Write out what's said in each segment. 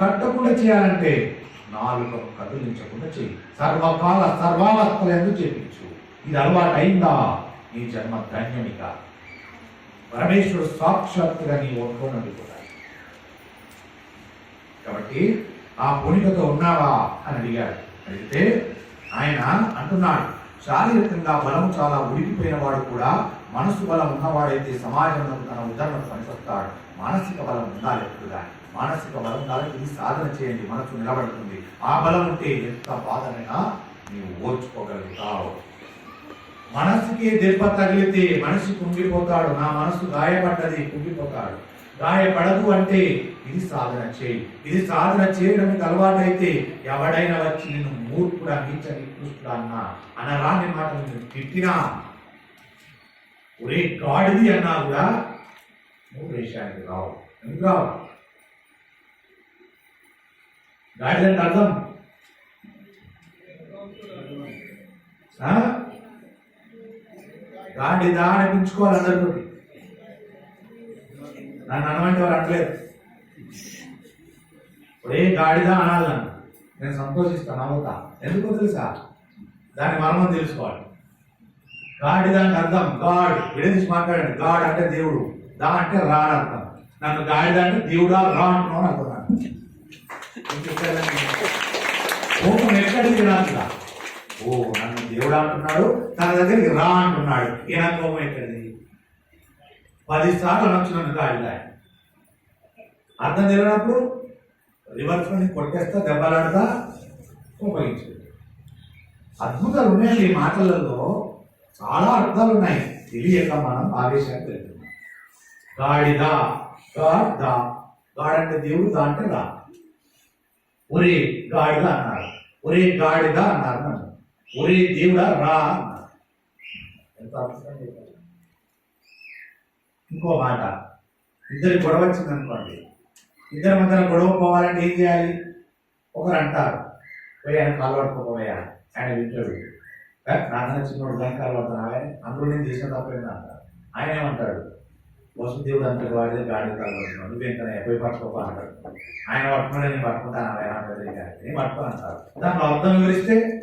కట్టకుండా చేయాలంటే నాలుగు కదిలించకుండా చేయి. సర్వకాల సర్వమత్లయంతో చేయించు ఇది అలవాటు అయిందా నీ జన్మ ధన్యమిక. పరమేశ్వరుడు సాక్షాత్తుగా నీ ఒంట్లో నడుపుతాడు కాబట్టి ఆ పుణ్యతో ఉన్నావా అని అడిగాడు. అడిగితే ఆయన అంటున్నాడు శారీరకంగా బలం చాలా ఉడికిపోయిన వాడు కూడా మనసు బలం ఉన్నవాడైతే సమాజంలో తన ఉదాహరణకు పనిచేస్తాడు మానసిక బలం ఉండాలి ఎప్పుడుగా మానసిక బలం ఉండాలి ఇది సాధన చేయండి మనసు నిలబడుతుంది. ఆ బలం ఉంటే ఎంత బాధనైనా నీవు ఓర్చుకోగలుగుతావు. మనసుకి దెబ్బ తగిలితే మనిషి కుంగిపోతాడు నా మనసు గాయపడ్డది కుంగిపోతాడు. గాయపడదు అంటే ఇది సాధన చేయి. ఇది సాధన చేయడానికి అలవాటైతే ఎవడైనా వచ్చి నేను మూర్ఖుడా నీచ నికృష్టుడా అన్నా అనరాని మాట నేను తిట్టినా ఒరే గాడిది అన్నా కూడా నువ్వు దేశానికి రావు. ఎందుకు రావు? గాడిద అంటే అర్థం? గాడిద అనిపించుకోవాలి అందరితో. నన్ను అనవంటి వారు అనలేదు ఒరే గాడిద అనాలి నన్ను. నేను సంతోషిస్తాను నవ్వుతా. ఎందుకో తెలుసా? దాని మర్మం తెలుసుకోవాలి. గాడిద అంటే అర్థం. గాడ్. విడదీసి మాట్లాడండి? గాడ్ అంటే దేవుడు. దా అంటే రా అర్థం నన్ను గాడిద అంటే దేవుడా రా అంటున్నాను అనుకున్నాను కోపం ఎక్కడికి రాదుగా ఓ నన్ను దేవుడు అంటున్నాడు తన దగ్గరికి రా అంటున్నాడు. ఈయన కోపం ఎక్కడిది? పది సార్లు అనొచ్చు కాదు అర్థం తెలియనప్పుడు రివర్స్ కొట్టేస్తా దెబ్బలాడతా ఉపయోగించు అద్భుతాలు ఉన్నాయండి ఈ మాటలలో. చాలా అర్థాలు ఉన్నాయి. తెలియక మనం ఆవేశానికి వెళ్తున్నాం. గాడిదా గాడ్ దా గాడ్ అంటే దేవుడు దా అంటే రా. ఒరే గాడిద అన్నారు. ఒరే గాడిద అన్నారు నన్ను. ఒరే దేవుడా రా అన్నారు. ఎంత ఇంకో మాట. ఇద్దరు గొడవ వచ్చింది అనుకోండి ఇద్దరి మధ్యన గొడవ పోవాలంటే ఏం చేయాలి? ఒకరు అంటారు పోయి ఆయన కాలు పట్టుకోపోయా? ఆయన వింటాడు. "ఏ, నాకన్నా చిన్నోడు దాని కాలు పడుతున్నా ఆయన? అందులో నేను చేసిన తప్పేంది? అంటారు. ఆయన ఏమంటాడు? వసుదేవుడు అంతటి వాడిదే గాడి తగ్గుతున్నాడు పడుతున్నాడు పోయి పట్టుకోపా అంటాడు ఆయన పట్టుకుని నేను పట్టుకుంటాను ఆయన అంటాడు నేను పట్టుకో అంటారు. దాని అర్థం వివరిస్తే?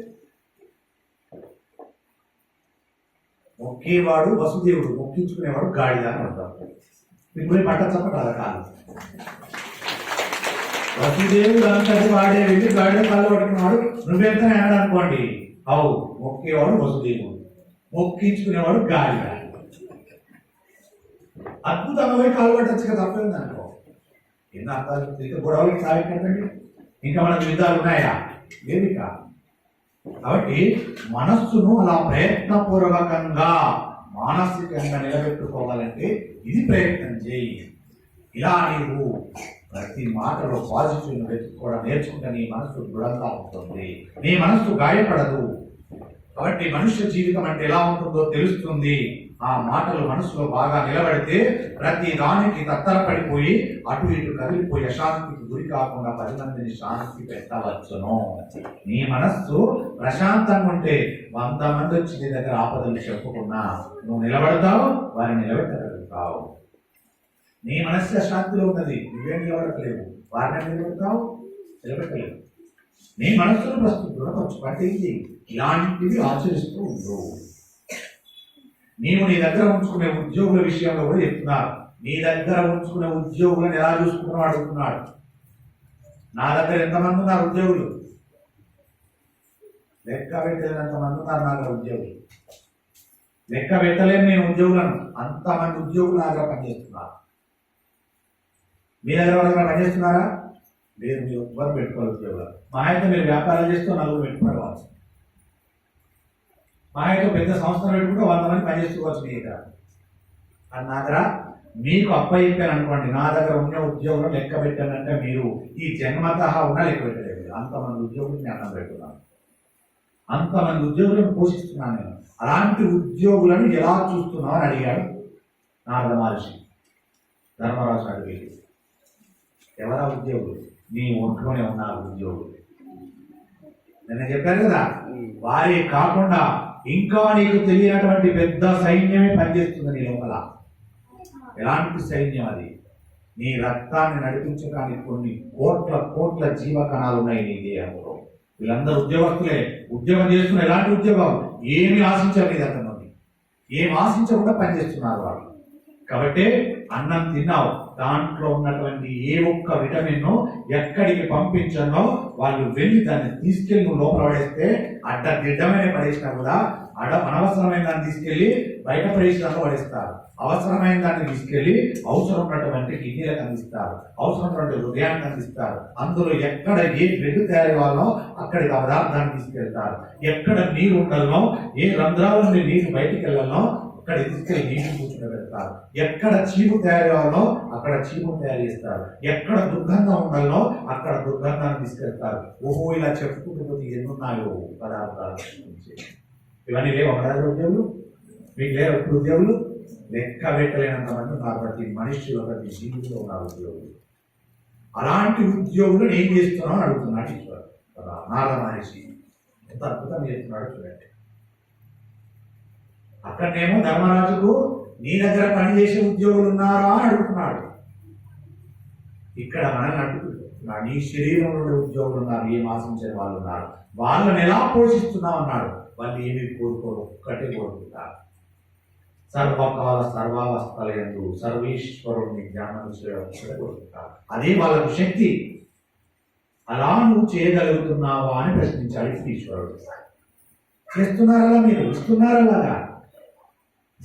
మొక్కేవాడు వసుదేవుడు మొక్కించుకునేవాడు గాడిద అని అర్థం. మీకు పోయి పట్ట చప్పటాల కాదు. వసుదేవుడు అంతటి వాడే వెళ్ళి గాడిద కాళ్ళు పట్టుకున్నాడు నువ్వెంత అనుకోండి అవు మొక్కేవాడు వసుదేవుడు. మొక్కించుకునేవాడు గాడిద. అద్భుతంగా పోయి కాలు కదా తప్పలేదు అనుకో ఎన్ని అర్థాలు ఇంకా గొడవలకి సాగిపోతండి ఇంకా మనకు విధాలు ఉన్నాయా? ఏమి కాబట్టి మనస్సును అలా ప్రయత్నపూర్వకంగా మానసికంగా నిలబెట్టుకోవాలంటే ఇది ప్రయత్నం చేయి. ఇలా నీవు ప్రతి మాటలో పాజిటివ్ను వెతుక్కోవడం నేర్చుకుంటే నీ మనసు దృఢంగా ఉంటుంది. నీ మనస్సు గాయపడదు. కాబట్టి మనుష్య జీవితం అంటే ఎలా ఉంటుందో తెలుస్తుంది. ఆ మాటలు మనసులో బాగా నిలబడితే ప్రతి దానికి తత్తరపడిపోయి అటు ఇటు కదిలిపోయి అశాంతికి గురి కాకుండా పది మందిని శాంతి పెట్టవచ్చును నీ మనస్సు ప్రశాంతంగా ఉంటే వంద మంది వచ్చి నీ దగ్గర ఆపదలు చెప్పుకున్నా నువ్వు నిలబడతావు వారిని నిలబెట్టగలుగుతావు. నీ మనస్సు అశాంతిలో ఉన్నది నువ్వేం నిలబడలేవు వారిని నిలబడతావు నిలబెట్టలేవు. నీ మనస్సును ప్రస్తుతం దృఢపరచు పట్టింది ఇలాంటివి ఆచరిస్తూ ఉండవు నీవు నీ దగ్గర ఉంచుకునే ఉద్యోగుల విషయంలో కూడా చెప్తున్నారు నీ దగ్గర ఉంచుకునే ఉద్యోగులను ఎలా చూసుకుంటున్నావు అడుగుతున్నాడు. నా దగ్గర ఎంతమంది ఉన్నారు ఉద్యోగులు? లెక్క పెట్టలేనంత మంది ఉన్నారు నా దగ్గర ఉద్యోగులు. లెక్క పెట్టలేను నేను ఉద్యోగులను. అంతమంది ఉద్యోగులు నా దగ్గర పనిచేస్తున్నారు. మీ దగ్గర ఎవరైనా పనిచేస్తున్నారా? లేదు మీరు ఎవ్వరు పెట్టుకోవాలి ఉద్యోగాలు? మా అయితే మీరు వ్యాపారాలు చేస్తూ నలుగురు పెట్టుకోవాలి. మా అయితే పెద్ద సంస్థలు పెట్టుకుంటే వంద మంది పనిచేసుకోవచ్చు మీ దగ్గర. అని నా దగ్గర. మీకు అప్పయ్యాను అనుకోండి నా దగ్గర ఉన్న ఉద్యోగులు లెక్క పెట్టానంటే మీరు ఈ జన్మత ఉన్న లెక్క పెట్టలేదు. అంతమంది ఉద్యోగులు నేను అన్నం పెట్టున్నాను అంతమంది ఉద్యోగులను పోషిస్తున్నాను నేను. అలాంటి ఉద్యోగులను ఎలా చూస్తున్నావు అని అడిగాడు నారద మహర్షి. ధర్మరాజు అడిగి ఎవరా ఉద్యోగులు? నీ ఒంట్లోనే ఉన్నారు ఉద్యోగులు. నేను చెప్పాను కదా వారి కాకుండా ఇంకా నీకు తెలియనటువంటి పెద్ద సైన్యమే పనిచేస్తుంది నీ లోపల. ఎలాంటి సైన్యం అది? నీ రక్తాన్ని నడిపించడానికి కొన్ని కోట్ల కోట్ల జీవకణాలు ఉన్నాయి నీ దేహంలో. వీళ్ళందరూ ఉద్యోగస్తులే. ఉద్యోగం చేస్తున్న ఎలాంటి ఉద్యోగం ఏమి ఆశించలేదు అతను ఏం ఆశించకుండా పనిచేస్తున్నారు వాళ్ళు. కాబట్టి అన్నం తిన్నావు. దాంట్లో ఉన్నటువంటి ఏ ఒక్క విటమిన్ ఎక్కడికి పంపించనో వాళ్ళు వెళ్ళి దాన్ని తీసుకెళ్ళి నువ్వు లోపల పడేస్తే అడ్డ దిడ్డమైన పడేసినా కూడా అడ అనవసరమైన దాన్ని తీసుకెళ్ళి బయట ప్రదేశాల్లో పడేస్తారు. అవసరమైన దాన్ని తీసుకెళ్ళి అవసరం ఉన్నటువంటి కిడ్నీలకు అందిస్తారు. అవసరం ఉన్నటువంటి హృదయానికి అందిస్తారు. అందులో ఎక్కడ ఏ బ్రెడ్ తయారు కావాలో అక్కడికి ఆ పదార్థాన్ని తీసుకెళ్తారు. ఎక్కడ నీరు ఉండాలనో ఏ రంధ్రాల నుండి నీరు బయటికి వెళ్ళాలనో అక్కడ తీసుకెళ్ళి నీరు నీటిని పెడతారు ఎక్కడ చీపు తయారు కావాలో అక్కడ చీపు తయారు చేస్తారు ఎక్కడ దుర్గంధం ఉండాలో అక్కడ దుర్గంధాన్ని తీసుకెళ్తారు. ఓహో ఇలా చెప్పుకుంటూ పోతే ఎన్నున్నాయో పదార్థాలు ఇవన్నీ లేవు ఒకడాది ఉద్యోగులు? మీకు లేరు ఇప్పుడు ఉద్యోగులు? లెక్క పెట్టలేనంత మంది ఉన్నారు. ప్రతి మనిషి ప్రతి జీవితంలో ఉన్నారు ఉద్యోగులు. అలాంటి ఉద్యోగులు ఏం చేస్తున్నావు అని అడుగుతున్నాడు ఈశ్వరు కదా నారద మనిషి. ఎంత అద్భుతం చేస్తున్నాడు చూడండి. అక్కడనేమో ధర్మరాజుకు నీ దగ్గర పనిచేసే ఉద్యోగులు ఉన్నారా అని అడుగుతున్నాడు. ఇక్కడ మనల్ని అడుగుతున్నాడు. నీ శరీరంలో ఉండే ఉద్యోగులు ఉన్నారు ఏం ఆశించని వాళ్ళు ఉన్నారు. వాళ్ళని ఎలా పోషిస్తున్నావు అన్నాడు. వాళ్ళు ఏమి కోరుకోరు ఒక్కటే కోరుకుంటారు. సర్వకాల సర్వావస్థలందు సర్వేశ్వరుణ్ణి జ్ఞానం చేయడం కోరుకుంటారు. అదే వాళ్ళకు శక్తి. అలా నువ్వు చేయగలుగుతున్నావా అని ప్రశ్నించాడు ఈశ్వరుడు. చేస్తున్నారలా మీరు? ఇస్తున్నారలాగా?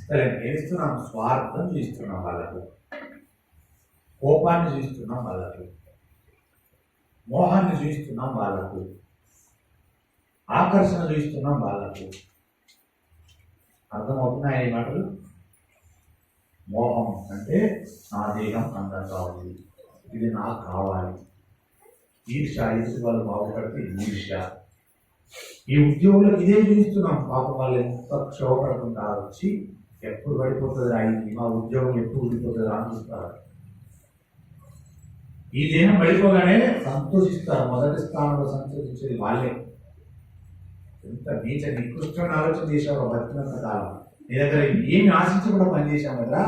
సరే నేను స్వార్థం చూస్తున్నాం వాళ్ళకు. కోపాన్ని చూస్తున్నాం వాళ్ళకు. మోహాన్ని చూస్తున్నాం వాళ్ళకు. ఆకర్షణ చూస్తున్నాం వాళ్ళకు. అర్థమవుతున్నాయి ఈ మాటలు? మోహం అంటే నా దేహం అందంగా ఉంది. ఇది నాకు కావాలి. ఈర్ష ఎదుటి వాళ్ళు బాగుపడితే ఈర్ష. ఈ ఉద్యోగులకు ఇదే చూస్తున్నాం పాపం వాళ్ళు ఎంత క్షోభపడుతుంటారు. వచ్చి ఎప్పుడు పడిపోతుంది అయింది మా ఉద్యోగం ఎప్పుడు ఉండిపోతుంది ఆనందిస్తారు ఈ దేహం పడిపోగానే సంతోషిస్తారు. మొదటి స్థానంలో సంతోషించేది వాళ్ళే. ఎంత నీచ నికృష్టమైన ఆలోచన చేశావు బతికినంత కాలం. నీ దగ్గర ఏమి ఆశించకుండా పనిచేశాం కదా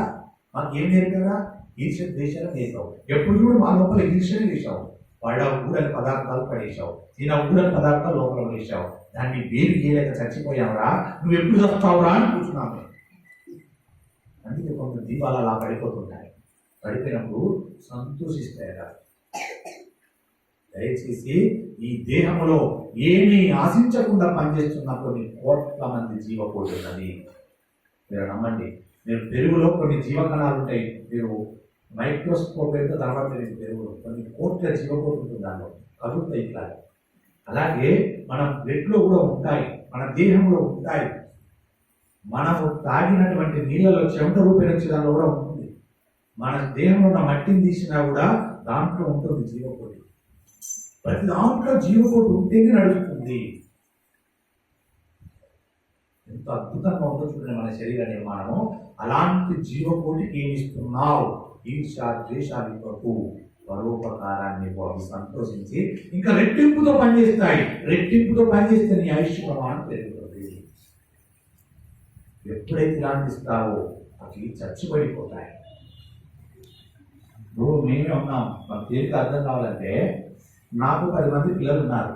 మాకు ఏం నేర్పారా ఈర్ష దేశాలు నేర్పావు ఎప్పుడు కూడా మా లోపల ఈర్షనే చేశావు. వాళ్ళ ఊడని పదార్థాలు పడేసావు నేను ఊడని పదార్థాలు లోపల వేసావు దాన్ని వేరు చేయలేక చచ్చిపోయావురా. నువ్వు ఎప్పుడు చస్తావురా అని కూర్చున్నాము దీపాలు అలా పడిపోతుంటాయి పడిపోయినప్పుడు సంతోషిస్తాయి దయచేసి ఈ దేహంలో ఏమీ ఆశించకుండా పనిచేస్తున్న కొన్ని కోట్ల మంది జీవకోటి మీరు నమ్మండి. మీరు పెరుగులో కొన్ని జీవకణాలు ఉంటాయి. మీరు మైక్రోస్కోప్ అయితే కనబడలేదు పెరుగులో కొన్ని కోట్ల జీవకోటి ఉంటుంది దానిలో. కలుగుతాయి ఇట్లా అలాగే మన బ్లడ్లో కూడా ఉంటాయి. మన దేహంలో ఉంటాయి. మనము తాగినటువంటి నీళ్ళలో చెమట రూపేణ దానిలో కూడా ఉంటుంది. మన దేహంలో ఉన్న మట్టిని తీసినా కూడా దాంట్లో ఉంటుంది జీవకోటి. ప్రతి దాంట్లో జీవకోటి ఉంటేనే నడుస్తుంది. ఎంత అద్భుతంగా ఉందో చూడండి మన శరీర నిర్మాణము. అలాంటి జీవకోటికి ఏమి ఇస్తున్నావు? ఈర్ష ద్వేషాలు కొరకు పరోపకారాన్ని అవి సంతోషించి ఇంకా రెట్టింపుతో పనిచేస్తాయి. రెట్టింపుతో పనిచేస్తే నీ ఆయుష్ ప్రమాణం పెరుగుతుంది ఎప్పుడైతే ఆనందిస్తావో అవి చచ్చిపడిపోతాయి. నువ్వు మేమే ఉన్నాం. మన తేలిక అర్థం కావాలంటే నాకు పది మంది పిల్లలు ఉన్నారు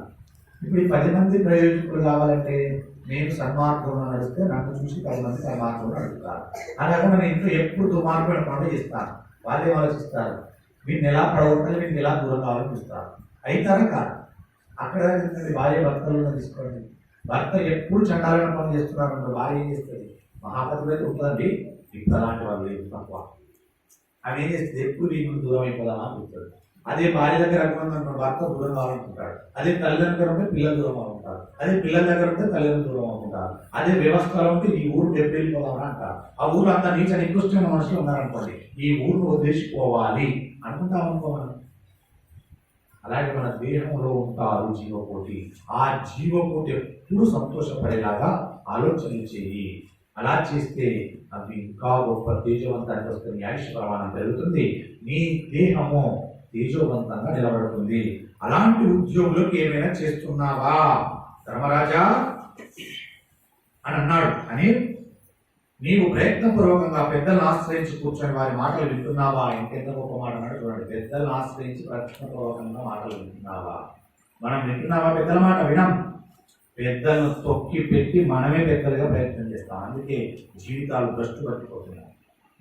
ఇప్పుడు ఈ పది మంది ప్రయోజకులు కావాలంటే నేను సన్మార్గంలో నడిస్తే నన్ను చూసి పది మంది సన్మార్గంలో నడుపుతారు. అలాగే మన నేను ఇంట్లో ఎప్పుడు దుర్మార్గమైన పనులు చేస్తాను వాళ్ళే ఆలోచిస్తారు. వీటిని ఎలా పడగొట్టాలి వీటిని ఎలా దూరం ఆలోచిస్తారు అయితారా కాదు. అక్కడ భార్య భర్తలను తీసుకోండి భర్త ఎప్పుడు చండాలైన పనులు చేస్తున్నారు భార్య ఏం చేస్తుంది మహాపతులు అయితే ఉంటుందండి. ఇప్పుడు అలాంటి వాళ్ళు ఏం తక్కువ. అవి ఏం చేస్తుంది ఎప్పుడు వీళ్ళు దూరం అయిపోదామా అని అదే భార్య దగ్గర అనుకున్న భర్త దూరం కావాలనుకుంటాడు. అదే తల్లిదండ్రుల దగ్గర ఉంటే పిల్లలు దూరం అవుతుంటారు అదే పిల్లల దగ్గర ఉంటే తల్లిదండ్రులు దూరం అవుతుంటారు అదే వ్యవస్థలో ఉంటే ఈ ఊరు ఎప్పుడు వెళ్ళిపోదామని అంటారు. ఆ ఊరు అంతా నీచ నికృష్టమైన మనుషులు ఉన్నారనుకోండి ఈ ఊరును వదిలేసిపోవాలి. అనుకుంటాం అనుకో మనం. అలాగే మన దేహంలో ఉంటారు జీవకోటి. ఆ జీవకోటి ఎప్పుడు సంతోషపడేలాగా ఆలోచన చేయి. అలా చేస్తే అది ఇంకా గొప్ప తేజవంతానికి వస్తుంది ఆయుష్ ప్రమాణం పెరుగుతుంది నీ దేహము తేజవంతంగా నిలబడుతుంది. అలాంటి ఉద్యోగులకు ఏమైనా చేస్తున్నావా? ధర్మరాజా అని అన్నాడు. అని నీవు ప్రయత్నపూర్వకంగా పెద్దలను ఆశ్రయించి కూర్చొని వారి మాటలు వింటున్నావా? ఇంకెంత గొప్ప మాట అన్నాడు చూడండి. పెద్దలను ఆశ్రయించి ప్రయత్నపూర్వకంగా మాటలు వింటున్నావా? మనం వింటున్నావా? పెద్దల మాట వినం. పెద్దలను తొక్కి పెట్టి మనమే పెద్దలుగా ప్రయత్నం చేస్తాం. అందుకే జీవితాలు భ్రష్టు పట్టిపోతున్నాయి.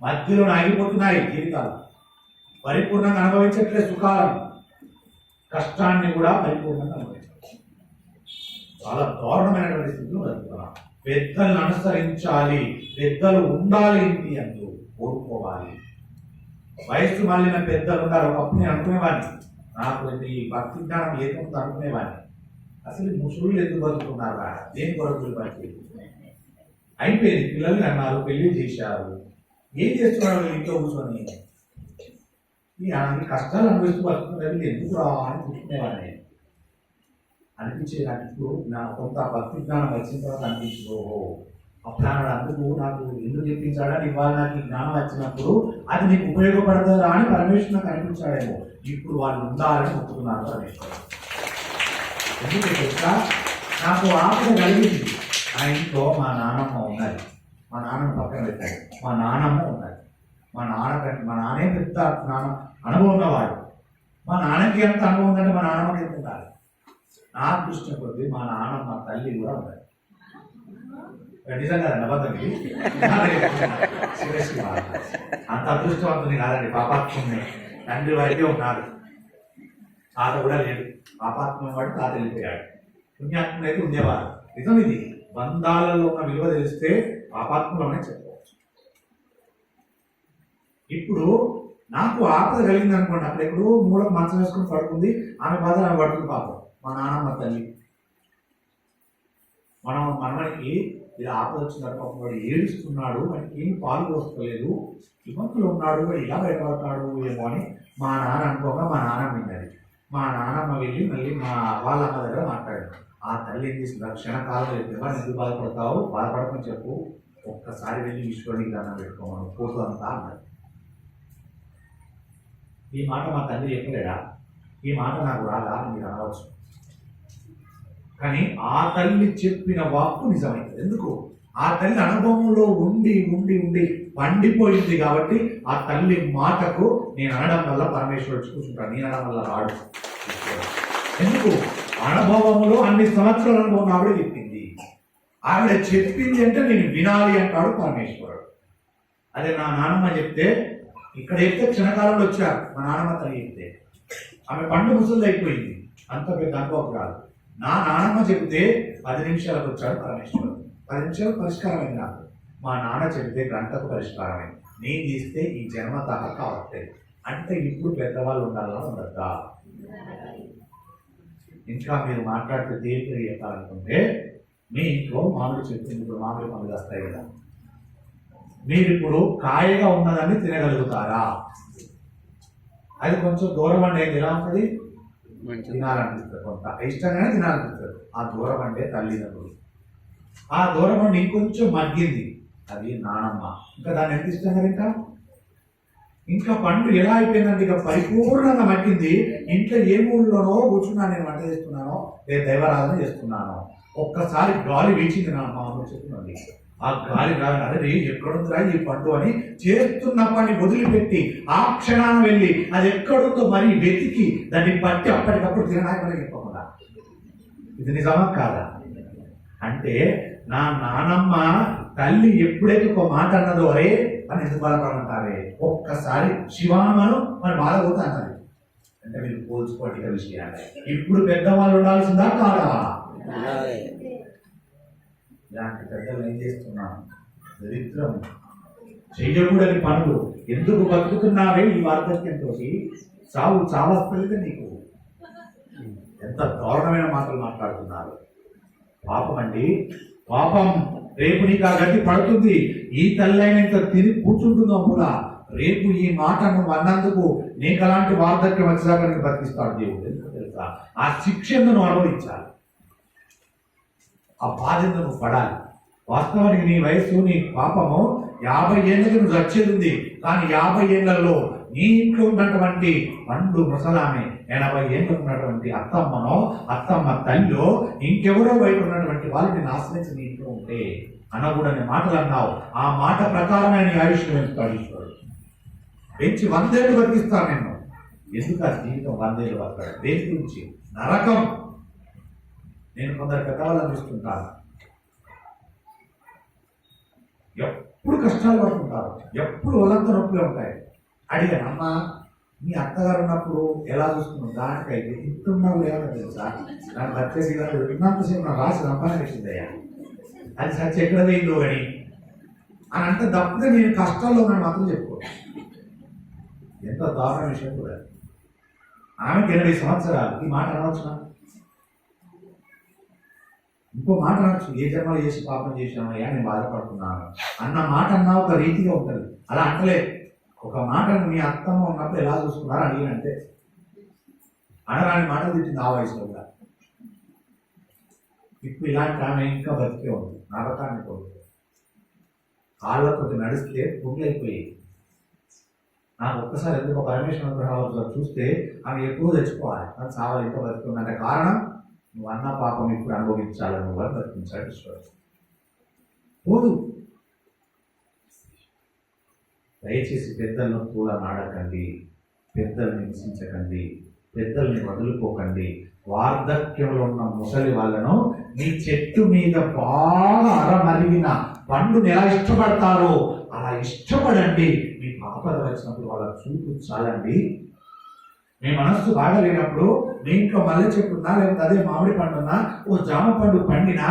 మధ్యలో ఆగిపోతున్నాయి జీవితాలు. పరిపూర్ణంగా అనుభవించట్లే సుఖాలను. కష్టాన్ని కూడా పరిపూర్ణంగా అనుభవించాలి చాలా దారుణమైనటువంటి స్థితిలో బతుకుతున్నాం. పెద్దలను అనుసరించాలి. పెద్దలు ఉండాలి ఏంటి అందు. కోరుకోవాలి. వయస్సు మళ్ళిన పెద్దలు ఉన్నారు ఒకప్పుడు నేను అనుకునేవాడిని. నాకు ఈ భక్తి జ్ఞానం ఏదో అనుకునేవాడిని. అసలు ఈ ముసలు ఎందుకు బతుకున్నారా దేని కొరకు బట్టి అయిపోయింది. పిల్లల్ని అన్నారు పెళ్ళి చేశారు. ఏం చేస్తున్నారు ఇంట్లో కూర్చొని? ఈ కష్టాలు అనుభవిస్తూ బతుకున్నారు ఎందుకు రా అని చూసుకునేవాడిని అనిపించే నాకు ఇప్పుడు నా కొంత భక్తి జ్ఞానం వచ్చిన తర్వాత అనిపించింది. అప్పుడు అందుకు నాకు ఎందుకు చెప్పించాడని ఇవాళ నాకు జ్ఞానం వచ్చినప్పుడు అది నీకు ఉపయోగపడతారా అని పరమేశ్వరు నాకు అనిపించాడేమో. ఇప్పుడు వాళ్ళు ఉండాలని ఒప్పుకున్నారు పరమేశ్వరు ఎందుకు చెప్తా నాకు ఆపద కలిగింది. ఆ ఇంట్లో మా నాన్నమ్మ ఉన్నది. మా నాన్నమ్మ పక్కన పెట్టాడు. మా నాన్నమ్మ ఉన్నది. మా నాన్న మా నాన్నే పెద్ద నాన్న అనుభవం ఉన్నవాడు. మా నాన్నకి ఎంత అనుభవం ఉందంటే మా నాన్నమ్మకి ఎంత ఉండాలి? నా దృష్టి కొద్ది మా నాన్నమ్మ తల్లి కూడా ఉన్నది. నిజంగా నమ్మకం అంత అదృష్టవంతుని కాదండి పాపాత్ముని. తండ్రి వారికి ఉన్నారు. తాత కూడా లేడు. పాపాత్మ వాడు తాత వెళ్ళిపోయాడు. పుణ్యాత్ముడు అయితే ఉండేవారు. నిజం ఇది. బంధాలలో ఉన్న విలువ తెలిస్తే పాపాత్ములనే చెప్పవచ్చు ఇప్పుడు నాకు ఆపద కలిగింది అనుకోండి. అక్కడ ఎప్పుడు మూలం మంచం వేసుకుని పడుకుంది. ఆమె బాధ ఆమె పడుతుంది పాపం. మా నాన్నమ్మ తల్లి. మనం మనవడికి ఇది ఆపద వచ్చిందంటే పాపం. వాడు ఏడుస్తున్నాడు. వాడికి ఏం పాలు పోసుకోలేదు. ఇబ్బందులు ఉన్నాడు. వాడు ఇలా బయటపడతాడు ఏమో అని మా నాన్న అనుకోగా మా నాన్న విన్నది మా నాన్నమ్మ వెళ్ళి మళ్ళీ మా వాళ్ళమ్మ దగ్గర మాట్లాడాడు. ఆ తల్లి ఏం చేసింది? క్షణకాలం చెప్పేవా ఎందుకు బాధపడతావు? బాధపడకని చెప్పు. ఒక్కసారి వెళ్ళి ఈశ్వరుడికి దండం పెట్టుకోమను. ఫోటో అంతా అన్నది ఈ మాట మా తండ్రి చెప్పలేడా? ఈ మాట నాకు రాదా అని మీరు అనవచ్చు. కానీ ఆ తల్లి చెప్పిన వాక్కు నిజమైంది. ఎందుకు? ఆ తల్లి అనుభవంలో ఉండి ఉండి ఉండి పండిపోయింది కాబట్టి ఆ తల్లి మాటకు నేను అనడం వల్ల పరమేశ్వరుడు వచ్చి కూర్చుంటాడు. నేను అనడం వల్ల రాడు. ఎందుకు? అనుభవంలో అన్ని సంవత్సరాల అనుభవం ఆవిడ చెప్పింది. ఆవిడ చెప్పింది అంటే నేను వినాలి అంటాడు పరమేశ్వరుడు. అదే నా నానమ్మ చెప్తే ఇక్కడ చెప్తే క్షణకాలంలో వచ్చారు మా నాన్నమ్మ తల్లి చెప్తే. ఆమె పండు ముసలిది అయిపోయింది. అంత పెద్ద అనుభవం కాదు నా నానమ్మ చెప్తే పది నిమిషాలకు వచ్చాడు పరమేశ్వరుడు. పది నిమిషాలు పరిష్కారమైంది నాకు. మా నాన్న చెప్తే గంటకు పరిష్కారమైంది. నేను చేస్తే ఈ జన్మ తహ కావట్లే అంటే ఇప్పుడు పెద్దవాళ్ళు ఉండాలా ఉండద్దా? ఇంకా మీరు మాట్లాడితే దేనికి చెప్పాలనుకుంటే మీ ఇంట్లో మామిడి చెట్టు ఇప్పుడు మామిడి పండుగ వస్తాయి కదా. మీరు ఇప్పుడు కాయగా ఉన్నదాన్ని తినగలుగుతారా? అది కొంచెం దూరం అంటే ఎలా ఉంటుంది? తినాలనిపిస్తుంది. కొంత ఇష్టంగానే తినాలనిపిస్తుంది. ఆ దూరం అంటే తల్లిదండ్రులు. ఆ దూరం అంటే ఇంకొంచెం మగ్గింది. అది నానమ్మ ఇంకా దాన్ని ఎంత ఇస్తున్నారు ఇంకా? ఇంకా పండు ఎలా అయిపోయిందంటే ఇక పరిపూర్ణంగా మట్టింది ఇంట్లో ఏ ఊళ్ళోనో కూర్చున్నా నేను వంట చేస్తున్నానో లేదా దైవారాధన చేస్తున్నానో. ఒక్కసారి గాలి వీచింది నా మామూలు చెప్తున్నది ఆ గాలి రాని అరే ఎక్కడుందిరా ఈ పండు? అని చేస్తున్న పని వదిలిపెట్టి ఆ క్షణాన్ని వెళ్ళి అది ఎక్కడుందో మరి వెతికి దాన్ని పట్టి అప్పటికప్పుడు తినడానికి చెప్పకుండా ఇది నిజమా కాదా? అంటే నా నానమ్మ తల్లి ఎప్పుడైతే ఒక మాట అన్నదో అరే అని ఎందుకు బాధపడమంటారే ఒక్కసారి శివామను మరి బాధపోతా అంటారు. అంటే మీరు పోల్చుకోవట్ల విషయాలు. ఇప్పుడు పెద్దవాళ్ళు ఉండాల్సిందా కాదా? ఇలాంటి పెద్దలు ఏం చేస్తున్నాం? దరిద్రం. చెయ్యకూడని పనులు. ఎందుకు బతుకుతున్నావే ఈ వార్ధక్యంతో చావు చాలా ఫలితం నీకు. ఎంత దారుణమైన మాటలు మాట్లాడుతున్నారు. పాపం అండి పాపం. రేపు నీకు ఆ గట్టి పడుతుంది. ఈ తల్లైన ఇంత తిరిగి కూర్చుంటుందో కూడా రేపు ఈ మాట నువ్వు అన్నందుకు నీకు అలాంటి వార్ధక్యం వచ్చేదాకా నీకు బతికిస్తాడు దేవుడు. ఎందుకు తెలుసా? ఆ శిక్షను నువ్వు అనుభవించాలి? ఆ బాధ్యత నువ్వు పడాలి? వాస్తవానికి నీ వయసు నీ పాపము యాభై ఏళ్ళకి నువ్వు వచ్చేది ఉంది. కానీ యాభై ఏళ్ళలో నీ ఇంట్లో ఉన్నటువంటి పండు ముసలామె. ఎనభై ఏళ్ళు ఉన్నటువంటి అత్తమ్మనో అత్తమ్మ తల్లో ఇంకెవరో బయట ఉన్నటువంటి వాళ్ళు నేను ఆశ్రయించి నీ ఇంట్లో ఉంటే అనకూడని మాటలు అన్నావు ఆ మాట ప్రకారమే నీ ఆయుష్ పెంచుతాడు ఈశ్వరుడు. పెంచి వందేళ్ళు బతికిస్తాను నేను. ఎందుకు ఆ జీవితం వందేళ్ళు బతకాడు? దేని గురించి? నరకం. నేను కొందరు పెద్దవాళ్ళని చూస్తుంటాను ఎప్పుడు కష్టాలు పడుతుంటారు. ఎప్పుడు ఒళ్ళంతా నొప్పులు ఉంటాయి. అడిగాను అమ్మా మీ అత్తగారు ఉన్నప్పుడు ఎలా చూసుకున్నావు? దానికైతే ఇంటున్నావు లేవని తెలుసా? నాకు వచ్చేసి ఉన్నంతసేపు నా రాసి సంపాదించిందయ్యా అది సచ్చి ఎక్కడ పోయిందో అని అని అంటే తప్పితే నేను కష్టాల్లో ఉన్నాను మాత్రం చెప్పుకో. ఎంత దారుణ విషయం కూడా. ఆమెకి ఎనభై సంవత్సరాలు. ఈ మాట అనవచ్చునా? ఇంకో మాట అనొచ్చు. ఏ జన్మలు చేసి పాపం చేసినామయ్యా నేను బాధపడుతున్నాను. అన్న మాట అన్నా ఒక రీతిగా ఉంటుంది. అలా అంటలేదు ఒక మాటను మీ అత్తమ్మ ఉన్నప్పుడు ఎలా చూసుకున్నారో అడిగినంటే అనరాని మాటలు తిట్టింది ఆ వయసులో కూడా. ఇప్పుడు ఇలాంటి ఆమె ఇంకా బతికే ఉంది నరకాన్ని కోరుతుంది కాళ్ళతో నడిస్తే పుండ్లైపోయి నాకు ఒక్కసారి ఎందుకు పరమేశ్వర గ్రహాలు చూస్తే ఆమె ఎక్కువ తెచ్చుకోవాలి. నాకు చాలా ఇంకా బతుకుందంటే కారణం నువ్వు అన్న పాపం ఇప్పుడు అనుభవించాలని వాళ్ళు బతికించాడు ఈశ్వరుడు. పోదు. దయచేసి పెద్దలను కూడా నాడకండి పెద్దల్ని హింసించకండి పెద్దల్ని వదులుకోకండి. వార్ధక్యంలో ఉన్న ముసలి వాళ్ళను మీ చెట్టు మీద బాగా అరమరిగిన పండుని ఎలా ఇష్టపడతారో అలా ఇష్టపడండి. మీ పాపద వచ్చినప్పుడు వాళ్ళ చూపు చాలండి. మీ మనస్సు బాగలేనప్పుడు దీంట్లో మల్లె చెట్టు ఉందా? లేకపోతే అదే మామిడి పండు ఉన్నా ఓ జామ పండు పండినా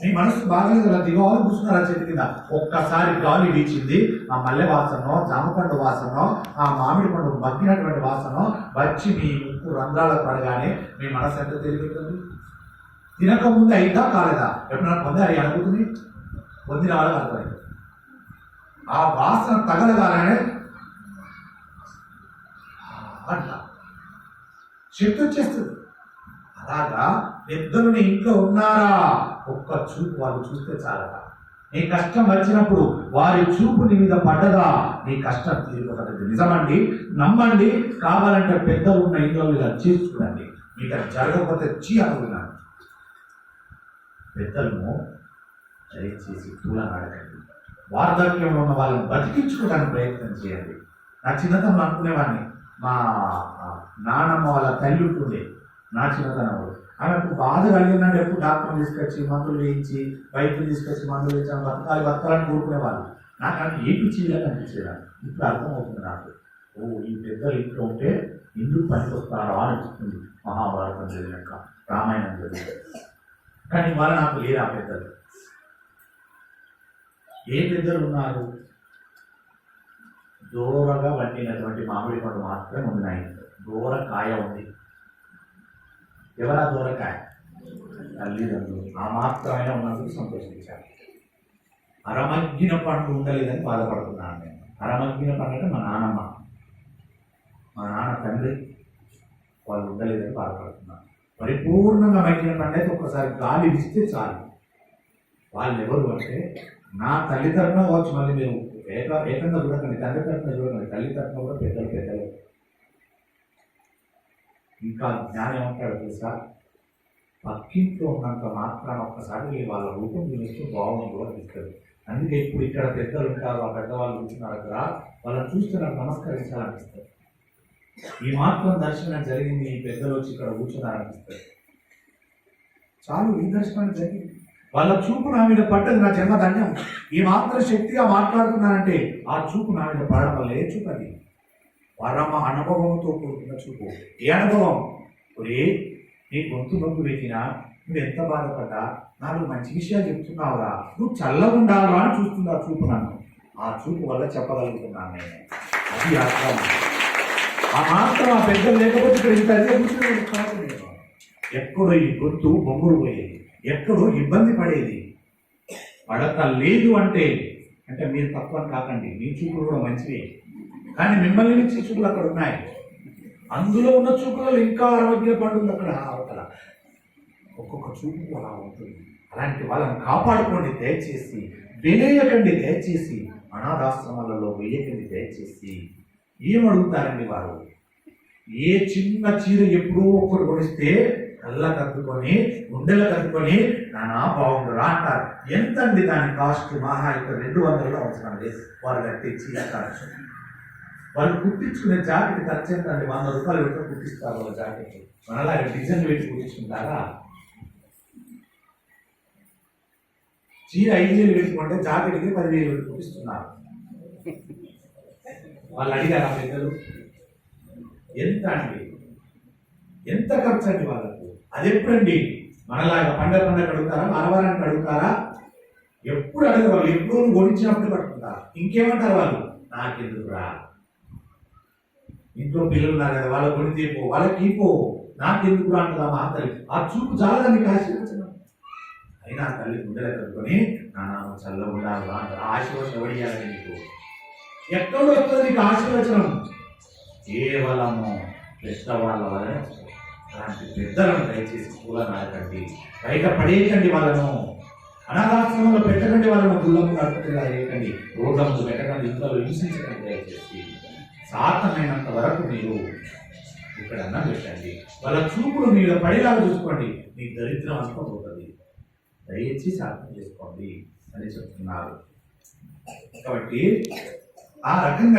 మీ మనసు బాగలేదు కదా దిగవాలి కూర్చున్నారు ఆ చెట్టు కింద. ఒక్కసారి గాలి వీచింది ఆ మల్లె వాసనో జామ పండు వాసనో ఆ మామిడి పండు మగ్గినటువంటి వాసనో వచ్చి మీ ముక్కు రంధ్రాలకు పడగానే మీ మనసు ఎంత తెలియదు తినక ముందు అయిందా కాలేదా? ఎప్పుడైనా పొందారు అనుకుంటుంది పొందిన వాళ్ళకి అర్థమైంది ఆ వాసన తగలగానే అట్లా శక్తి వచ్చేస్తుంది. అలాగా పెద్దలు నీ ఇంట్లో ఉన్నారా? ఒక్క చూపు వాళ్ళు చూస్తే చాలదా? నీ కష్టం వచ్చినప్పుడు వారి చూపు నీ మీద పడ్డదా? నీ కష్టం తీరిపోతుంది నిజమండి? నమ్మండి? కావాలంటే పెద్దలు ఉన్న ఇంట్లో ఇలా చేసుకునండి మీకు అది జరగకపోతే చీ అనుకున్నాను. పెద్దలను దయచేసి తూలనాడకండి. వార్ధక్యంలో ఉన్న వాళ్ళని బతికించుకోవడానికి ప్రయత్నం చేయండి. నా చిన్నతనం అనుకునేవాడిని. మా నానమ్మ వాళ్ళ తల్లి ఉంటుండే నా చిన్నతనంలో ఆమెకు బాధ కలిగినాడు ఎప్పుడు డాక్టర్ తీసుకొచ్చి మందులు వేయించి వైద్యులు తీసుకొచ్చి మందులు వేయించి ఆమె బతకాలి బతకాలని కోరుకునేవాళ్ళు నాకు అది ఏ పిచ్చిగా అనిపించేదాన్ని ఇప్పుడు అర్థమవుతుంది నాకు. ఓ ఈ పెద్దలు ఇంట్లో ఉంటే ఎందుకు పనికొస్తారో అనిపిస్తుంది మహాభారతం చదివినాక రామాయణం చదివినాక. కానీ వాళ్ళ నాకు లేరు ఆ పెద్దలు. ఏ పెద్దలు ఉన్నారు? దూరంగా వండినటువంటి మామిడి పండు మాత్రమే ఉన్నాయి. దూరకాయ ఉంది. ఎవరా దూరకాయ? తల్లిదండ్రులు. ఆ మాత్రమే ఉన్నందుకు సంతోషించారు అరమగ్గిన పండు ఉండలేదని బాధపడుతున్నాను నేను. అరమగ్గిన పండు అంటే మా నాన్నమ్మ. మా నాన్న తండ్రి వాళ్ళు ఉండలేదని బాధపడుతున్నారు పరిపూర్ణంగా మగ్గిన పండు అయితే ఒక్కసారి గాలి ఇస్తే చాలు. వాళ్ళు ఎవరు అంటే నా తల్లి తరఫున కావచ్చు మళ్ళీ మేము ఏక ఏకంగా చూడకండి. తండ్రి తరఫున చూడకండి. తల్లి తరఫున కూడా పెద్దలు పెద్దలు. ఇంకా జ్ఞానం ఏమంటాడు తెలుసా? పక్కింట్లో ఉన్నంత మాత్రాన ఒక్కసారి వాళ్ళ రూపం చూస్తే బాగుంది అనిపిస్తుంది. అందుకే ఇప్పుడు ఇక్కడ పెద్దలు ఉంటారు ఆ పెద్దవాళ్ళు కూర్చున్నారు కదా వాళ్ళని చూస్తే నాకు నమస్కరించాలనిపిస్తుంది. ఈ మాత్రం దర్శనం జరిగింది ఈ పెద్దలు వచ్చి ఇక్కడ కూర్చున్నారనిపిస్తుంది. చాలు ఈ దర్శనం జరిగింది. వాళ్ళ చూపు నా మీద పడ్డది నా జన్మ ధన్యం ఈ మాత్రం శక్తిగా మాట్లాడుతున్నానంటే ఆ చూపు నా మీద పడడం వల్ల ఏ చూపు అది పరమ అనుభవంతో కూడుకున్న చూపు. ఏ అనుభవం? ఒరే నీ గొంతు నొప్పి పెట్టినా నువ్వు ఎంత బాధపడ్డా? నాకు మంచి విషయాలు చెప్తున్నావురా. నువ్వు చల్లగుండాలా అని చూస్తున్నా చూపు నన్ను. ఆ చూపు వల్ల చెప్పగలుగుతున్నాను నేను. అది అర్థం ఆ మాత్రం ఆ పెద్దలు లేకపోతే ఇక్కడ ఇంత నేను ఎక్కడో ఈ గొంతు బొంగురు పోయేది. ఎక్కడో ఇబ్బంది పడేది. పడత లేదు అంటే అంటే మీరు తక్కువ కాకండి. మీ చూపులు కూడా మంచివే. కానీ మిమ్మల్ని మించి చూపులు అక్కడ ఉన్నాయి. అందులో ఉన్న చూపులలో ఇంకా ఆరోగ్య పండుగ అక్కడ అవతల. ఒక్కొక్క చూపు అలా ఉంటుంది. అలాంటి వాళ్ళని కాపాడుకోండి దయచేసి వినేయకండి దయచేసి అనాథాశ్రమాలలో వేయకండి దయచేసి. ఏమడుగుతారండి వారు? ఏ చిన్న చీర ఎప్పుడూ ఒకరు కొనిస్తే కళ్ళ కత్తుకొని గుండెలు కత్తుకొని నానా బాగుండురా అంటారు. ఎంత అండి దాని కాస్ట్? మహా ఇక్కడ రెండు వందలు అవసరం వారు కట్టించి ఖర్చు వాళ్ళు కుట్టించుకునే జాకెట్ ఖర్చు ఎంత వంద రూపాయలు పెట్టి కుట్టిస్తారు వాళ్ళ జాకెట్. మనలాగా డిజైన్ పెట్టి కుట్టించుకుంటారా చీర ఐదు వేలు పెట్టుకుంటే జాకెట్కి పదివేలు పెట్టి కుట్టిస్తున్నారు వాళ్ళు ఆ పెద్దలు? ఎంత అండి? ఎంత ఖర్చు అండి వాళ్ళకు? అది ఎప్పుడండి? మనలాగా పండగ పండగ అడుగుతారా? మనవరానికి అడుగుతారా? ఎప్పుడు అడగరు వాళ్ళు. ఎప్పుడు ఓడించినప్పుడు పట్టుకుంటారు. ఇంకేమంటారు వాళ్ళు? నాకెందుకురా? ఇంట్లో పిల్లలు ఉన్నారు కదా వాళ్ళ కొని తీపో వాళ్ళకి ఈపో నాకెందుకు అంటుందా మా తల్లి ఆ చూపు చాలా నీకు ఆశీర్వచనం? అయినా తల్లి గుండెలు కట్టుకొని నా నాన్న చల్లగా ఉండాలి అంటారు. ఆశీర్వచనం ఎవడియాలని నీకు? ఎక్కడ వస్తుంది నీకు ఆశీర్వచనం? కేవలము పెద్ద వాళ్ళ వలనే అలాంటి పెద్దలను దయచేసి పూల నాయకండి బయట పడేయకండి వాళ్ళను. అనాథాశ్రమంలో పెట్టకండి వాళ్ళను. గుళ్ళకు నడుపుతున్నా వేయకండి రోడ్ల ముందు పెట్టకండి. ఇంట్లో హింసించకండి దయచేసి. సాధ్యమైనంత వరకు మీరు ఇక్కడ అన్నం పెట్టండి. వాళ్ళ చూపులు మీద పడేలాగా చూసుకోండి. మీ దరిద్రం అంతా పోతుంది. దయచేసి సాధన చేసుకోండి అని చెప్తున్నారు. కాబట్టి ఆ రకంగా